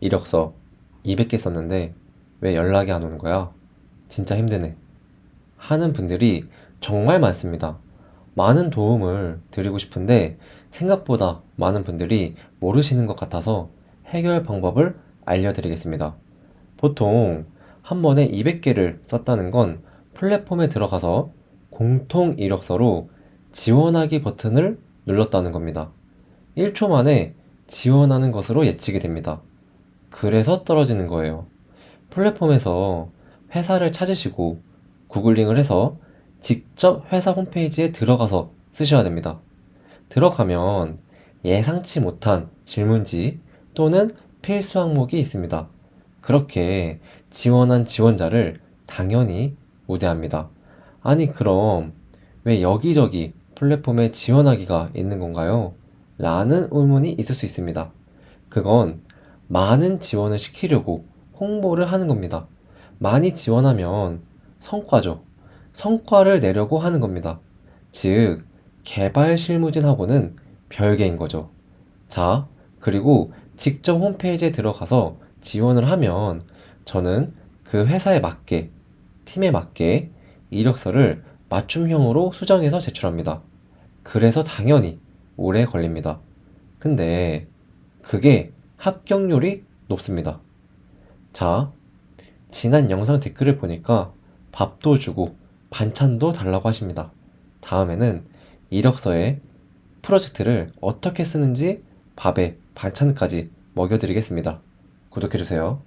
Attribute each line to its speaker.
Speaker 1: 이력서 200개 썼는데 왜 연락이 안 오는 거야? 진짜 힘드네. 하는 분들이 정말 많습니다. 많은 도움을 드리고 싶은데 생각보다 많은 분들이 모르시는 것 같아서 해결 방법을 알려드리겠습니다. 보통 한 번에 200개를 썼다는 건 플랫폼에 들어가서 공통 이력서로 지원하기 버튼을 눌렀다는 겁니다. 1초 만에 지원하는 것으로 예측이 됩니다. 그래서 떨어지는 거예요. 플랫폼에서 회사를 찾으시고 구글링을 해서 직접 회사 홈페이지에 들어가서 쓰셔야 됩니다. 들어가면 예상치 못한 질문지 또는 필수 항목이 있습니다. 그렇게 지원한 지원자를 당연히 우대합니다. 아니, 그럼 왜 여기저기 플랫폼에 지원하기가 있는 건가요? 라는 의문이 있을 수 있습니다. 그건 많은 지원을 시키려고 홍보를 하는 겁니다. 많이 지원하면 성과죠. 성과를 내려고 하는 겁니다. 즉, 개발 실무진하고는 별개인 거죠. 자, 그리고 직접 홈페이지에 들어가서 지원을 하면 저는 그 회사에 맞게, 팀에 맞게 이력서를 맞춤형으로 수정해서 제출합니다. 그래서 당연히 오래 걸립니다. 근데 그게 합격률이 높습니다. 자, 지난 영상 댓글을 보니까 밥도 주고 반찬도 달라고 하십니다. 다음에는 이력서에 프로젝트를 어떻게 쓰는지 밥에 반찬까지 먹여드리겠습니다. 구독해주세요.